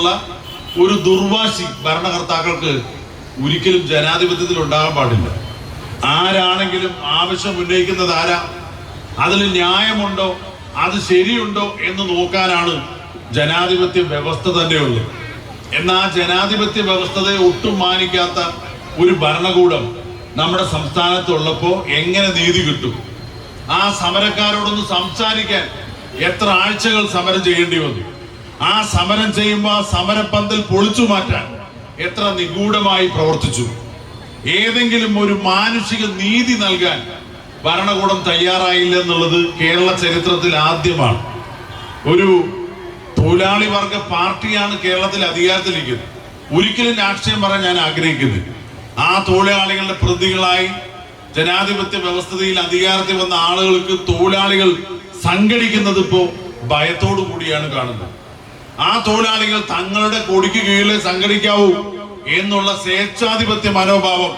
എന്നുള്ള ഒരു ദുർവാശി ഭരണകർത്താക്കൾക്ക് ഒരിക്കലും ജനാധിപത്യത്തിൽ ഉണ്ടാകാൻ പാടില്ല. ആരാണെങ്കിലും ആവശ്യം ഉന്നയിക്കുന്നത് ആരാ? അതിൽ ന്യായമുണ്ടോ? അത് ശരിയുണ്ടോ എന്ന് നോക്കാനാണ് ജനാധിപത്യ വ്യവസ്ഥ തന്നെയുള്ളത് എന്നാൽ ജനാധിപത്യ വ്യവസ്ഥതയെ ഒട്ടും മാനിക്കാത്ത ഒരു ഭരണകൂടം നമ്മുടെ സംസ്ഥാനത്തുള്ളപ്പോൾ എങ്ങനെ നീതി കിട്ടും? ആ സമരക്കാരോടൊന്ന് സംസാരിക്കാൻ എത്ര ആഴ്ചകൾ സമരം ചെയ്യേണ്ടി വന്നു? ആ സമരം ചെയ്യുമ്പോൾ ആ സമരപ്പന്തൽ പൊളിച്ചു മാറ്റാൻ എത്ര നിഗൂഢമായി പ്രവർത്തിച്ചു. ഏതെങ്കിലും ഒരു മാനുഷിക നീതി നൽകാൻ ഭരണകൂടം തയ്യാറായില്ല എന്നുള്ളത് കേരള ചരിത്രത്തിൽ ആദ്യമാണ്. ഒരു തൊഴിലാളി വർഗ പാർട്ടിയാണ് കേരളത്തിൽ അധികാരത്തിലിരിക്കുന്നത്. ഒരിക്കലും രാഷ്ട്രീയം പറയാൻ ഞാൻ ആഗ്രഹിക്കുന്നില്ല. ആ തൊഴിലാളികളുടെ പ്രതികളായി ജനാധിപത്യ വ്യവസ്ഥയിൽ അധികാരത്തിൽ വന്ന ആളുകൾക്ക് തൊഴിലാളികൾ സംഘടിക്കുന്നത് ഇപ്പോൾ ഭയത്തോടു കൂടിയാണ് കാണുന്നത്. ആ തൊഴിലാളികൾ തങ്ങളുടെ കൊടിക്ക് കീഴിൽ സംഘടിക്കാവൂ എന്നുള്ള സ്വേച്ഛാധിപത്യ മനോഭാവം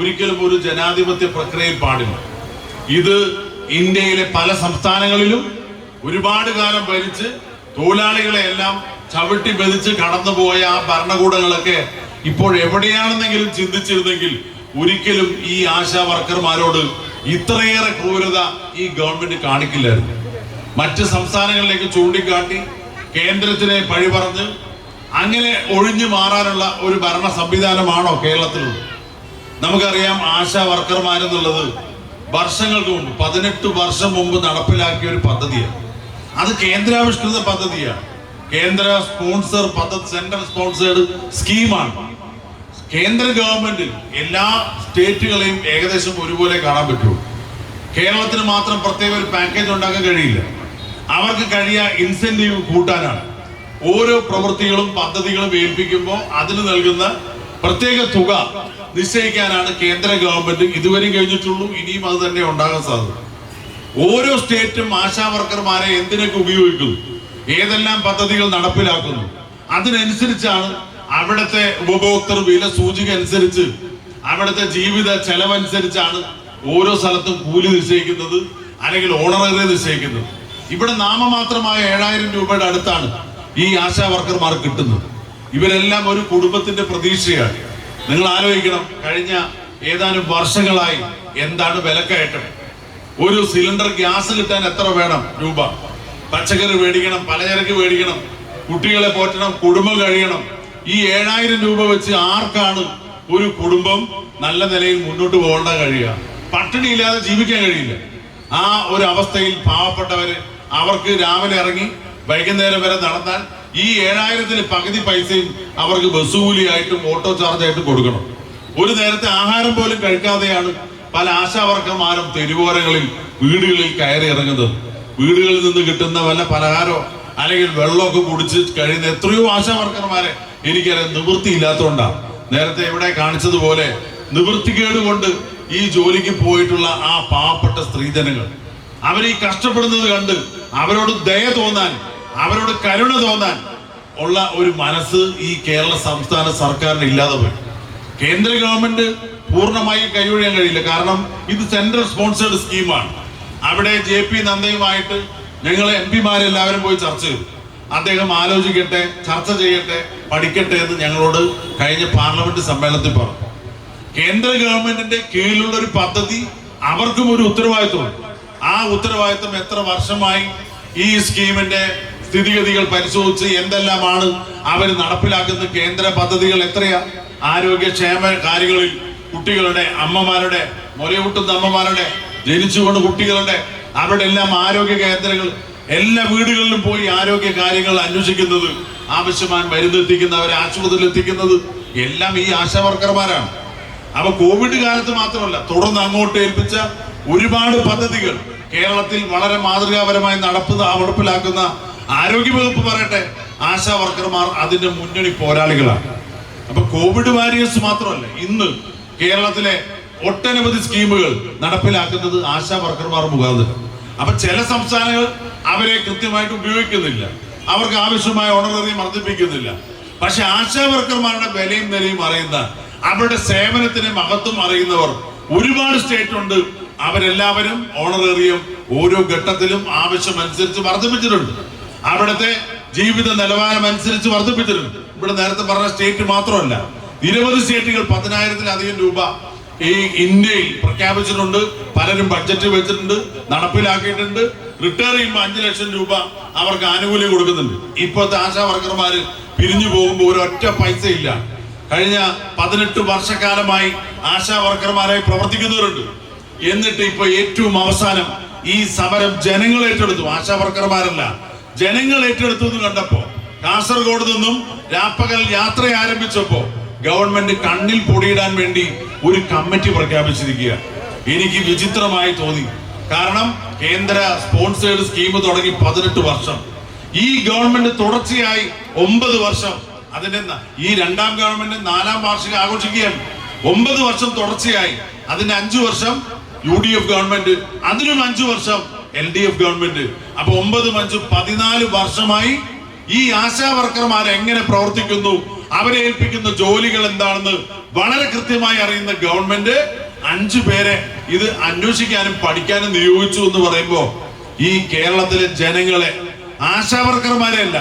ഒരിക്കലും ഒരു ജനാധിപത്യ പ്രക്രിയയിൽ പാടില്ല. ഇത് ഇന്ത്യയിലെ പല സംസ്ഥാനങ്ങളിലും ഒരുപാട് കാലം ഭരിച്ച് തൊഴിലാളികളെ എല്ലാം ചവിട്ടി ബെതിച്ച് കടന്നുപോയ ആ ഭരണകൂടങ്ങളൊക്കെ ഇപ്പോൾ എവിടെയാണെന്നെങ്കിലും ചിന്തിച്ചിരുന്നെങ്കിൽ ഒരിക്കലും ഈ ആശാ വർക്കർമാരോട് ഇത്രയേറെ ക്രൂരത ഈ ഗവൺമെന്റ് കാണിക്കില്ലായിരുന്നു. മറ്റ് സംസ്ഥാനങ്ങളിലേക്ക് ചൂണ്ടിക്കാട്ടി കേന്ദ്രത്തിനെ പഴി പറഞ്ഞ് അങ്ങനെ ഒഴിഞ്ഞു മാറാനുള്ള ഒരു ഭരണ സംവിധാനമാണോ കേരളത്തിലുള്ളത്? നമുക്കറിയാം ആശാ വർക്കർമാരെന്നുള്ളത് വർഷങ്ങൾക്ക് മുമ്പ് പതിനെട്ട് വർഷം മുമ്പ് നടപ്പിലാക്കിയ ഒരു പദ്ധതിയാണ്. അത് കേന്ദ്രാവിഷ്കൃത പദ്ധതിയാണ്. കേന്ദ്ര സ്പോൺസർ പദ്ധതി സെൻട്രൽ സ്പോൺസേഡ് സ്കീമാണ്. കേന്ദ്ര ഗവൺമെന്റ് എല്ലാ സ്റ്റേറ്റുകളെയും ഏകദേശം ഒരുപോലെ കാണാൻ പറ്റുള്ളൂ. കേരളത്തിന് മാത്രം പ്രത്യേക ഒരു പാക്കേജ് ഉണ്ടാക്കാൻ കഴിയില്ല. അവർക്ക് കഴിയ ഇൻസെന്റീവ് കൂട്ടാനാണ്. ഓരോ പ്രവൃത്തികളും പദ്ധതികളും ഏൽപ്പിക്കുമ്പോൾ അതിന് നൽകുന്ന പ്രത്യേക തുക നിശ്ചയിക്കാനാണ് കേന്ദ്ര ഗവൺമെന്റ് ഇതുവരെയും കഴിഞ്ഞിട്ടുള്ളൂ ഇനിയും അത് തന്നെ ഉണ്ടാകാൻ സാധ്യത. ഓരോ സ്റ്റേറ്റും ആശാ വർക്കർമാരെ എന്തിനൊക്കെ ഉപയോഗിക്കുന്നു ഏതെല്ലാം പദ്ധതികൾ നടപ്പിലാക്കുന്നു അതിനനുസരിച്ചാണ് അവിടുത്തെ ഉപഭോക്തൃ വില സൂചിക അനുസരിച്ച് അവിടുത്തെ ജീവിത ചെലവനുസരിച്ചാണ് ഓരോ സ്ഥലത്തും കൂലി നിശ്ചയിക്കുന്നത് അല്ലെങ്കിൽ ഓണററി നിശ്ചയിക്കുന്നത്. ഇവിടെ നാമമാത്രമായ ഏഴായിരം രൂപയുടെ അടുത്താണ് ഈ ആശാ വർക്കർമാർ കിട്ടുന്നത്. ഇവരെല്ലാം ഒരു കുടുംബത്തിന്റെ പ്രതീക്ഷയാണ്. നിങ്ങൾ ആലോചിക്കണം കഴിഞ്ഞ ഏതാനും വർഷങ്ങളായി എന്താണ് വിലക്കയറ്റം? ഒരു സിലിണ്ടർ ഗ്യാസ് കിട്ടാൻ എത്ര വേണം രൂപ? പച്ചക്കറി മേടിക്കണം പലചരക്ക് മേടിക്കണം കുട്ടികളെ പോറ്റണം കുടുംബം കഴിയണം. ഈ ഏഴായിരം രൂപ വെച്ച് ആർക്കാണ് ഒരു കുടുംബം നല്ല നിലയിൽ മുന്നോട്ട് പോകേണ്ട കഴിയുക? പട്ടിണി ഇല്ലാതെ ജീവിക്കാൻ കഴിയില്ല. ആ ഒരു അവസ്ഥയിൽ പാവപ്പെട്ടവര് അവർക്ക് രാവിലെ ഇറങ്ങി വൈകുന്നേരം വരെ നടന്നാൽ ഈ ഏഴായിരത്തിന് പകുതി പൈസയും അവർക്ക് ബസ് ഓട്ടോ ചാർജായിട്ടും കൊടുക്കണം. ഒരു നേരത്തെ ആഹാരം പോലും കഴിക്കാതെയാണ് പല ആശാവർക്കന്മാരും തെരുവോരങ്ങളിൽ വീടുകളിൽ കയറി ഇറങ്ങുന്നത്. വീടുകളിൽ നിന്ന് കിട്ടുന്ന വല്ല പലഹാരോ അല്ലെങ്കിൽ വെള്ളമൊക്കെ കുടിച്ച് കഴിയുന്ന എത്രയോ ആശാവർക്കർമാരെ എനിക്കറിയാം നിവൃത്തിയില്ലാത്തതുകൊണ്ടാണ് നേരത്തെ ഇവിടെ കാണിച്ചതുപോലെ നിവൃത്തികേട് കൊണ്ട് ഈ ജോലിക്ക് പോയിട്ടുള്ള ആ പാവപ്പെട്ട സ്ത്രീജനങ്ങൾ അവർ ഈ കഷ്ടപ്പെടുന്നത് കണ്ട് അവരോട് ദയ തോന്നാൻ അവരോട് കരുണ തോന്നാൻ ഉള്ള ഒരു മനസ്സ് ഈ കേരള സംസ്ഥാന സർക്കാരിന് ഇല്ലാതെ പോയി. കേന്ദ്ര ഗവൺമെന്റ് പൂർണമായി കൈയൊഴിയാൻ കഴിയില്ല. കാരണം ഇത് സെൻട്രൽ സ്പോൺസേഡ് സ്കീമാണ് അവിടെ ജെ പി നന്ദയുമായിട്ട് ഞങ്ങൾ എം പിമാരെല്ലാവരും പോയി ചർച്ച ചെയ്തു. അദ്ദേഹം ആലോചിക്കട്ടെ ചർച്ച ചെയ്യട്ടെ പഠിക്കട്ടെ എന്ന് ഞങ്ങളോട് കഴിഞ്ഞ പാർലമെന്റ് സമ്മേളനത്തിൽ പറഞ്ഞു. കേന്ദ്ര ഗവൺമെന്റിന്റെ കീഴിലുള്ള ഒരു പദ്ധതി അവർക്കും ഒരു ഉത്തരവാദിത്വമുണ്ട് ആ ഉത്തരവാദിത്വം എത്ര വർഷമായി ഈ സ്കീമിന്റെ സ്ഥിതിഗതികൾ പരിശോധിച്ച് എന്തെല്ലാമാണ് അവർ നടപ്പിലാക്കുന്ന കേന്ദ്ര പദ്ധതികൾ എത്രയാ? ആരോഗ്യക്ഷേമ കാര്യങ്ങളിൽ കുട്ടികളുടെ അമ്മമാരുടെ മുലയൂട്ടുന്ന അമ്മമാരുടെ ജനിച്ചുകൊണ്ട് കുട്ടികളുടെ അവരുടെ എല്ലാം ആരോഗ്യ കേന്ദ്രങ്ങൾ എല്ലാ വീടുകളിലും പോയി ആരോഗ്യ കാര്യങ്ങൾ അന്വേഷിക്കുന്നത് ആവശ്യമായ മരുന്ന് എത്തിക്കുന്നവരെ ആശുപത്രിയിൽ എത്തിക്കുന്നത് എല്ലാം ഈ ആശാവർക്കർമാരാണ്. അപ്പൊ കോവിഡ് കാലത്ത് മാത്രമല്ല തുടർന്ന് അങ്ങോട്ട് ഏൽപ്പിച്ച ഒരുപാട് പദ്ധതികൾ കേരളത്തിൽ വളരെ മാതൃകാപരമായി നടപ്പ് നടപ്പിലാക്കുന്ന ആരോഗ്യവകുപ്പ് പറയട്ടെ ആശാ വർക്കർമാർ അതിന്റെ മുന്നണി പോരാളികളാണ്. അപ്പൊ കോവിഡ് വാരിയേഴ്സ് മാത്രമല്ല ഇന്ന് കേരളത്തിലെ ഒട്ടനവധി സ്കീമുകൾ നടപ്പിലാക്കുന്നത് ആശാ വർക്കർമാർ മുഖാന്തരം. അപ്പൊ ചില സംസ്ഥാനങ്ങൾ അവരെ കൃത്യമായിട്ട് ഉപയോഗിക്കുന്നില്ല. അവർക്ക് ആവശ്യമായ ഓണററി വർദ്ധിപ്പിക്കുന്നില്ല. പക്ഷെ ആശാ വർക്കർമാരുടെ വിലയും നിലയും അറിയുന്ന അവരുടെ സേവനത്തിന് മഹത്വം അറിയുന്നവർ ഒരുപാട് സ്റ്റേറ്റ് ഉണ്ട് അവരെല്ലാവരും ഓണറേറിയം ഓരോ ഘട്ടത്തിലും ആവശ്യമനുസരിച്ച് വർദ്ധിപ്പിച്ചിട്ടുണ്ട്. അവിടുത്തെ ജീവിത നിലവാരം അനുസരിച്ച് വർദ്ധിപ്പിച്ചിട്ടുണ്ട്. ഇവിടെ നേരത്തെ പറഞ്ഞ സ്റ്റേറ്റ് മാത്രമല്ല നിരവധി സ്റ്റേറ്റുകൾ പതിനായിരത്തിലധികം രൂപ ഈ ഇന്ത്യയിൽ പ്രഖ്യാപിച്ചിട്ടുണ്ട്. പലരും ബഡ്ജറ്റ് വെച്ചിട്ടുണ്ട് നടപ്പിലാക്കിയിട്ടുണ്ട്. റിട്ടയർ ചെയ്യുമ്പോൾ അഞ്ചു ലക്ഷം രൂപ അവർക്ക് ആനുകൂല്യം കൊടുക്കുന്നുണ്ട്. ഇപ്പോഴത്തെ ആശാ വർക്കർമാര് പിരിഞ്ഞു പോകുമ്പോൾ ഒരൊറ്റ പൈസ ഇല്ല കഴിഞ്ഞ പതിനെട്ട് വർഷക്കാലമായി ആശാ വർക്കർമാരായി പ്രവർത്തിക്കുന്നവരുണ്ട്. എന്നിട്ട് ഇപ്പൊ ഏറ്റവും അവസാനം ഈ സമരം ജനങ്ങൾ ഏറ്റെടുത്തു. ആശാ വർക്കർമാരല്ല ജനങ്ങൾ ഏറ്റെടുത്തു എന്ന് കണ്ടപ്പോ കാസർഗോഡ് നിന്നും രാപ്പകൽ യാത്ര ആരംഭിച്ചപ്പോ ഗവൺമെന്റ് കണ്ണിൽ പൊടിയിടാൻ വേണ്ടി ഒരു കമ്മിറ്റി പ്രഖ്യാപിച്ചിരിക്കുക. എനിക്ക് വിചിത്രമായി തോന്നി. കാരണം കേന്ദ്ര സ്പോൺസേഡ് സ്കീം തുടങ്ങി പതിനെട്ട് വർഷം. ഈ ഗവൺമെന്റ് തുടർച്ചയായി ഒമ്പത് വർഷം. അതിന്റെ ഈ രണ്ടാം ഗവൺമെന്റ് നാലാം വാർഷികം ആഘോഷിക്കുകയാണ്. ഒമ്പത് വർഷം തുടർച്ചയായി. അതിന്റെ അഞ്ചു വർഷം യു ഡി എഫ് ഗവൺമെന്റ്. അതിനും അഞ്ചു വർഷം. L D F government. അപ്പൊ ഒമ്പതും അഞ്ചും പതിനാല് വർഷമായി ഈ ആശാ വർക്കർമാർ എങ്ങനെ പ്രവർത്തിക്കുന്നു? അവരെ ഏൽപ്പിക്കുന്ന ജോലികൾ എന്താണെന്ന് വളരെ കൃത്യമായി അറിയുന്ന ഗവൺമെന്റ് അഞ്ചു പേരെ ഇത് അന്വേഷിക്കാനും പഠിക്കാനും നിയോഗിച്ചു എന്ന് പറയുമ്പോ ഈ കേരളത്തിലെ ജനങ്ങളെ ആശാവർക്കർമാരെ അല്ല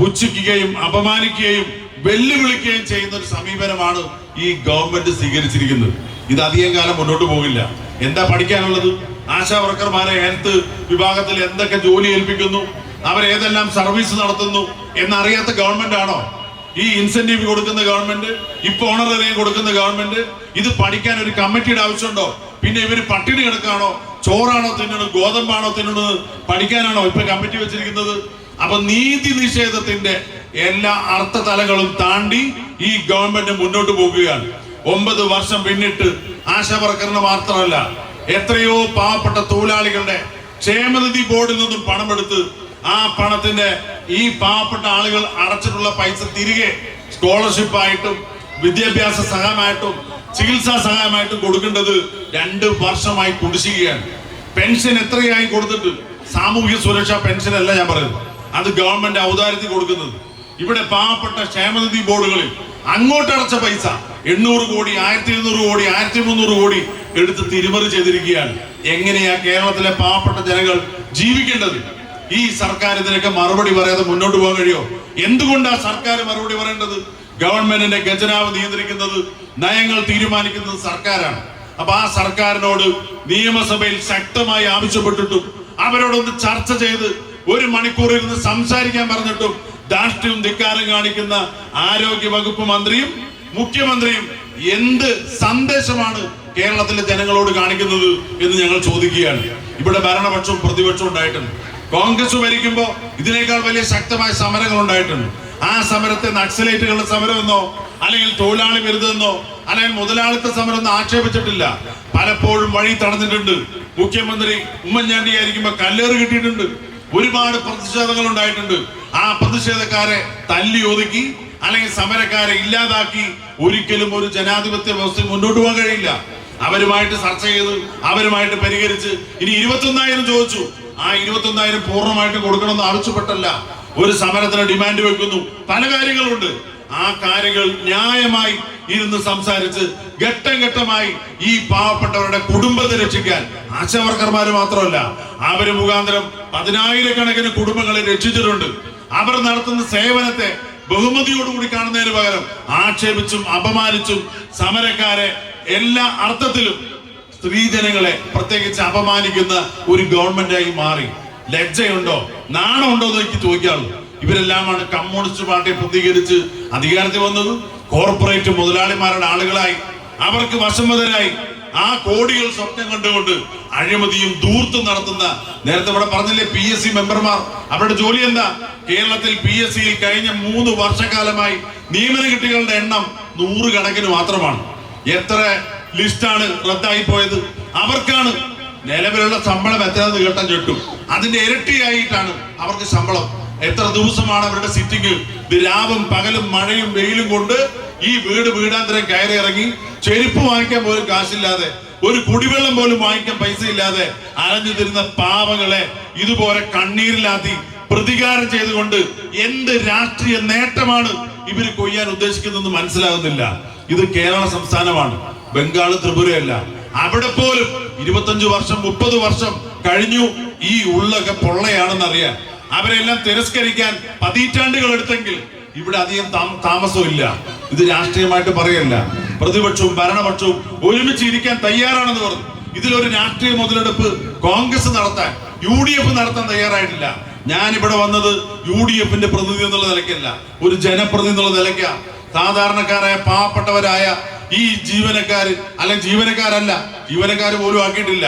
പുച്ഛിക്കുകയും അപമാനിക്കുകയും വെല്ലുവിളിക്കുകയും ചെയ്യുന്ന ഒരു സമീപനമാണ് ഈ ഗവൺമെന്റ് സ്വീകരിച്ചിരിക്കുന്നത്. ഇത് അധികം കാലം മുന്നോട്ട് പോകില്ല. എന്താ പഠിക്കാനുള്ളത്? ആശാ വർക്കർമാരെ ഹെൽത്ത് വിഭാഗത്തിൽ എന്തൊക്കെ ജോലി ഏൽപ്പിക്കുന്നു? അവരേതെല്ലാം സർവീസ് നടത്തുന്നു? എന്നറിയാത്ത ഗവൺമെന്റ് ആണോ? ഈ ഇൻസെന്റീവ് കൊടുക്കുന്ന ഗവൺമെന്റ് ഇപ്പൊ ഓണറേറിയം കൊടുക്കുന്ന ഗവൺമെന്റ് ഇത് പഠിക്കാൻ ഒരു കമ്മിറ്റിയുടെ ആവശ്യമുണ്ടോ? പിന്നെ ഇവർ പട്ടിണി കിടക്കാണോ ചോറാണോ തിന്നണത്? ഗോതമ്പാണോ തിന്നണത്? പഠിക്കാനാണോ ഇപ്പൊ കമ്മിറ്റി വെച്ചിരിക്കുന്നത്? അപ്പൊ നീതി നിഷേധത്തിന്റെ എല്ലാ അർത്ഥതലങ്ങളും താണ്ടി ഈ ഗവൺമെന്റ് മുന്നോട്ട് പോകുകയാണ്. ഒമ്പത് വർഷം പിന്നിട്ട് ആശാവർക്കറിന് മാത്രമല്ല എത്രയോ പാവപ്പെട്ട തൊഴിലാളികളുടെ ക്ഷേമനിധി ബോർഡിൽ നിന്നും പണമെടുത്ത് ആ പണത്തിന്റെ ഈ പാവപ്പെട്ട ആളുകൾ അടച്ചിട്ടുള്ള പൈസ തിരികെ സ്കോളർഷിപ്പായിട്ടും വിദ്യാഭ്യാസ സഹായമായിട്ടും ചികിത്സാ സഹായമായിട്ടും കൊടുക്കേണ്ടത് രണ്ട് വർഷമായി കുടിശ്ശികയാണ്. പെൻഷൻ എത്രയായി കൊടുത്തിട്ട്? സാമൂഹ്യ സുരക്ഷാ പെൻഷൻ അല്ല ഞാൻ പറയുന്നത്. അത് ഗവൺമെന്റ് ഔദാര്യത്തിൽ കൊടുക്കുന്നത്. ഇവിടെ പാവപ്പെട്ട ക്ഷേമനിധി ബോർഡുകളിൽ അങ്ങോട്ടടച്ച പൈസ എണ്ണൂറ് കോടി ആയിരത്തി ഇരുന്നൂറ് കോടി ആയിരത്തി മുന്നൂറ് കോടി എടുത്ത് തിരിമറി ചെയ്തിരിക്കുകയാണ്. എങ്ങനെയാ കേരളത്തിലെ പാവപ്പെട്ട ജനങ്ങൾ ജീവിക്കേണ്ടത്? ഈ സർക്കാർ ഇതിനൊക്കെ മറുപടി പറയാതെ മുന്നോട്ട് പോകാൻ കഴിയോ? എന്തുകൊണ്ടാ സർക്കാർ മറുപടി പറയേണ്ടത്? ഗവൺമെന്റിന്റെ ഖജനാവ് നിയന്ത്രിക്കുന്നത് നയങ്ങൾ തീരുമാനിക്കുന്നത് സർക്കാരാണ്. അപ്പൊ ആ സർക്കാരിനോട് നിയമസഭയിൽ ശക്തമായി ആവശ്യപ്പെട്ടിട്ടും അവരോടൊന്ന് ചർച്ച ചെയ്ത് ഒരു മണിക്കൂർ ഇരുന്ന് സംസാരിക്കാൻ പറഞ്ഞിട്ടും ധാർഷ്ട്യവും ധിക്കാരം കാണിക്കുന്ന ആരോഗ്യ വകുപ്പ് മന്ത്രിയും മുഖ്യമന്ത്രിയും എന്ത് സന്ദേശമാണ് കേരളത്തിലെ ജനങ്ങളോട് കാണിക്കുന്നത് എന്ന് ഞങ്ങൾ ചോദിക്കുകയാണ്. ഇവിടെ ഭരണപക്ഷവും പ്രതിപക്ഷവും ഉണ്ടായിട്ടുണ്ട്. കോൺഗ്രസ് ഭരിക്കുമ്പോൾ ഇതിനേക്കാൾ വലിയ ശക്തമായ സമരങ്ങൾ ഉണ്ടായിട്ടുണ്ട്. ആ സമരത്തെ നക്സലേറ്റുകളുടെ സമരമെന്നോ അല്ലെങ്കിൽ തൊഴിലാളി വിരുദ്ധമെന്നോ അല്ലെങ്കിൽ മുതലാളിത്ത സമരം ആക്ഷേപിച്ചിട്ടില്ല. പലപ്പോഴും വഴി തടഞ്ഞിട്ടുണ്ട്. മുഖ്യമന്ത്രി ഉമ്മൻചാണ്ടി ആയിരിക്കുമ്പോൾ കല്ലേറ് കിട്ടിയിട്ടുണ്ട്. ഒരുപാട് പ്രതിഷേധങ്ങൾ ഉണ്ടായിട്ടുണ്ട്. ആ പ്രതിഷേധക്കാരെ തല്ലി ഒതുക്കി അല്ലെങ്കിൽ സമരക്കാരെ ഇല്ലാതാക്കി ഒരിക്കലും ഒരു ജനാധിപത്യ വ്യവസ്ഥ മുന്നോട്ട് പോകാൻ കഴിയില്ല. അവരുമായിട്ട് ചർച്ച ചെയ്ത് അവരുമായിട്ട് പരിഹരിച്ച് ഇനി ഇരുപത്തൊന്നായിരം ചോദിച്ചു. ആ ഇരുപത്തൊന്നായിരം പൂർണമായിട്ട് കൊടുക്കണമെന്ന് ആവശ്യപ്പെട്ടല്ല. ഒരു സമരത്തിന് ഡിമാൻഡ് വെക്കുന്നു. പല കാര്യങ്ങളുണ്ട്. ആ കാര്യങ്ങൾ ന്യായമായി ഇരുന്ന് സംസാരിച്ച് ഘട്ടം ഘട്ടമായി ഈ പാവപ്പെട്ടവരുടെ കുടുംബത്തെ രക്ഷിക്കാൻ ആശാവർക്കർമാര് മാത്രമല്ല അവർ മുഖാന്തരം പതിനായിരക്കണക്കിന് കുടുംബങ്ങളെ രക്ഷിച്ചിട്ടുണ്ട്. അവർ നടത്തുന്ന സേവനത്തെ ബഹുമതിയോടുകൂടി കാണുന്നതിന് പകരം ആക്ഷേപിച്ചും അപമാനിച്ചും സമരക്കാരെ എല്ലാ അർത്ഥത്തിലും സ്ത്രീജനങ്ങളെ പ്രത്യേകിച്ച് അപമാനിക്കുന്ന ഒരു ഗവൺമെന്റായി മാറി. ലജ്ജയുണ്ടോ? നാണമുണ്ടോ എന്ന് എനിക്ക് ചോദിക്കാറുള്ളൂ ഇവരെല്ലാമാണ് കമ്മ്യൂണിസ്റ്റ് പാർട്ടിയെ പ്രതികരിച്ച് അധികാരത്തിൽ വന്നത് കോർപ്പറേറ്റ് മുതലാളിമാരുടെ ആളുകളായി. അവർക്ക് വശംവതരായി. ആ കോടികൾ സ്വപ്നം കണ്ടുകൊണ്ട് അഴിമതിയും ദൂർത്തും നടത്തുന്ന നേരത്തെ ഇവിടെ പറഞ്ഞില്ലേ പി എസ് സി മെമ്പർമാർ. അവരുടെ ജോലി എന്താ? കേരളത്തിൽ പി എസ് സിയിൽ കഴിഞ്ഞ മൂന്ന് വർഷക്കാലമായി നിയമന കിട്ടികളുടെ എണ്ണം നൂറുകണക്കിന് മാത്രമാണ്. എത്ര ലിസ്റ്റാണ് റദ്ദായി പോയത് അവർക്കാണ്. നിലവിലുള്ള ശമ്പളം എത്രയെന്ന് കേട്ടാൻ ചുറ്റും അതിന്റെ ഇരട്ടിയായിട്ടാണ് അവർക്ക് ശമ്പളം. എത്ര ദിവസമാണ് അവരുടെ സിറ്റിംഗ് രാവും പകലും മഴയും വെയിലും കൊണ്ട് ഈ വീട് വീടാന്തരം കയറി ഇറങ്ങി ചെരുപ്പ് വാങ്ങിക്കാൻ പോലും കാശില്ലാതെ ഒരു കുടിവെള്ളം പോലും വാങ്ങിക്കാൻ പൈസ ഇല്ലാതെ അലഞ്ഞു തരുന്ന പാവങ്ങളെ ഇതുപോലെ കണ്ണീരിലാത്തി പ്രതികാരം ചെയ്തുകൊണ്ട് എന്ത് രാഷ്ട്രീയ നേട്ടമാണ് ഇവർ കൊയ്യാൻ ഉദ്ദേശിക്കുന്നതെന്ന് മനസ്സിലാകുന്നില്ല. ഇത് കേരള സംസ്ഥാനമാണ് ബംഗാൾ ത്രിപുരയല്ല. അവിടെ പോലും ഇരുപത്തഞ്ചു വർഷം മുപ്പത് വർഷം കഴിഞ്ഞു ഈ ഉള്ളൊക്കെ പൊള്ളയാണെന്ന് അറിയാം അവരെല്ലാം തിരസ്കരിക്കാൻ പതിറ്റാണ്ടുകൾ എടുത്തെങ്കിൽ ഇവിടെ അധികം താമസമില്ല ഇത് രാഷ്ട്രീയമായിട്ട് പറയല്ല. പ്രതിപക്ഷവും ഭരണപക്ഷവും ഒരുമിച്ച് ഇരിക്കാൻ തയ്യാറാണെന്ന് പറഞ്ഞു. ഇതിലൊരു രാഷ്ട്രീയ മുതലെടുപ്പ് കോൺഗ്രസ് നടത്താൻ യു ഡി എഫ് നടത്താൻ തയ്യാറായിട്ടില്ല. ഞാനിവിടെ വന്നത് യു ഡി എഫിന്റെ പ്രതിനിധി എന്നുള്ള നിലയ്ക്കല്ല ഒരു ജനപ്രതിനിധി എന്നുള്ള നിലയ്ക്ക. സാധാരണക്കാരായ പാവപ്പെട്ടവരായ ഈ ജീവനക്കാര് അല്ലെങ്കിൽ ജീവനക്കാരല്ല ജീവനക്കാർ പോലും ആക്കിയിട്ടില്ല.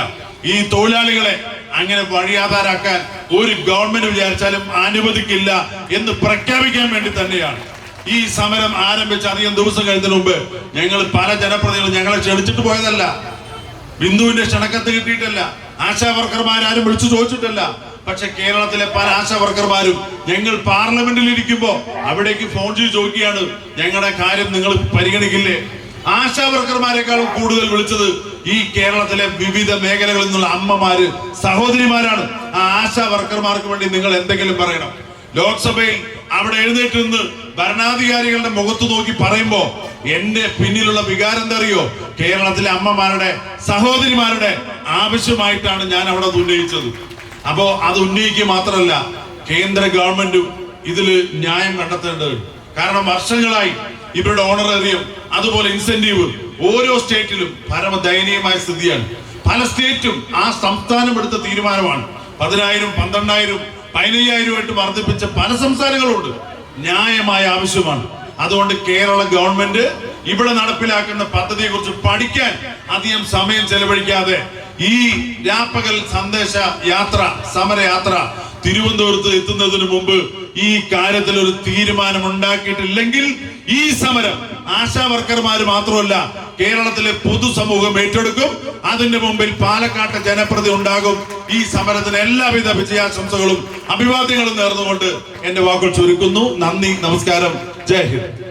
ഈ തൊഴിലാളികളെ അങ്ങനെ വഴിയാധാരാക്കാൻ ഒരു ഗവൺമെന്റ് വിചാരിച്ചാലും അനുവദിക്കില്ല എന്ന് പ്രഖ്യാപിക്കാൻ വേണ്ടി തന്നെയാണ്. ഈ സമരം ആരംഭിച്ച അധികം ദിവസം കഴിഞ്ഞതിന് മുമ്പ് ഞങ്ങൾ പല ജനപ്രതികൾ ഞങ്ങളെ ക്ഷണിച്ചിട്ട് പോയതല്ല. ബിന്ദുവിന്റെ ക്ഷണക്കത്ത് കിട്ടിയിട്ടല്ല. ആശാ വർക്കർമാരും വിളിച്ചു ചോദിച്ചിട്ടല്ല. പക്ഷെ കേരളത്തിലെ പല ആശാ വർക്കർമാരും ഞങ്ങൾ പാർലമെന്റിൽ ഇരിക്കുമ്പോ അവിടേക്ക് ഫോൺ ചെയ്ത് ചോദിക്കുകയാണ് ഞങ്ങളുടെ കാര്യം നിങ്ങൾ പരിഗണിക്കില്ലേ? ആശാ വർക്കർമാരെക്കാളും കൂടുതൽ വിളിച്ചത് ഈ കേരളത്തിലെ വിവിധ മേഖലകളിൽ നിന്നുള്ള അമ്മമാര് സഹോദരിമാരാണ്. ആ ആശാ വർക്കർമാർക്ക് വേണ്ടി നിങ്ങൾ എന്തെങ്കിലും പറയണം. ലോക്സഭയിൽ അവിടെ എഴുന്നേറ്റ് നിന്ന് ഭരണാധികാരികളുടെ മുഖത്ത് നോക്കി പറയുമ്പോ എന്റെ പിന്നിലുള്ള വികാരം എന്തറിയോ? കേരളത്തിലെ അമ്മമാരുടെ സഹോദരിമാരുടെ ആവശ്യമായിട്ടാണ് ഞാൻ അവിടെ അത് ഉന്നയിച്ചത്. അപ്പോ അത് ഉന്നയിക്കുക മാത്രമല്ല കേന്ദ്ര ഗവൺമെന്റും ഇതിൽ ന്യായം കണ്ടെത്തേണ്ടത് കാരണം വർഷങ്ങളായി ഇവരുടെ ഓണറേറിയം അതുപോലെ ഇൻസെന്റീവ് ഓരോ സ്റ്റേറ്റിലും പരമ ദയനീയമായ സ്ഥിതിയാണ്. പല സ്റ്റേറ്റും ആ സംസ്ഥാനം എടുത്ത തീരുമാനമാണ്. പതിനായിരം പന്ത്രണ്ടായിരം പതിനയ്യായിരമായിട്ട് വർദ്ധിപ്പിച്ച പല സംസ്ഥാനങ്ങളുണ്ട്. ന്യായമായ ആവശ്യമാണ്. അതുകൊണ്ട് കേരള ഗവൺമെന്റ് ഇവിടെ നടപ്പിലാക്കുന്ന പദ്ധതിയെ കുറിച്ച് പഠിക്കാൻ അധികം സമയം ചെലവഴിക്കാതെ ഈ രാപ്പകൽ സന്ദേശ യാത്ര സമരയാത്ര തിരുവനന്തപുരത്ത് എത്തുന്നതിന് മുമ്പ് ഈ കാര്യത്തിൽ ഒരു തീരുമാനം ഉണ്ടാക്കിയിട്ടില്ലെങ്കിൽ ഈ സമരം ആശാ വർക്കർമാർ മാത്രമല്ല കേരളത്തിലെ പൊതുസമൂഹം ഏറ്റെടുക്കും. അതിന്റെ മുമ്പിൽ പാലക്കാട്ടെ ജനപ്രതി ഉണ്ടാകും. ഈ സമരത്തിന് എല്ലാവിധ വിജയാശംസകളും അഭിവാദ്യങ്ങളും നേർന്നുകൊണ്ട് എന്റെ വാക്കുകൾ ചുരുക്കുന്നു. നന്ദി നമസ്കാരം. ജയ് ഹിന്ദ്.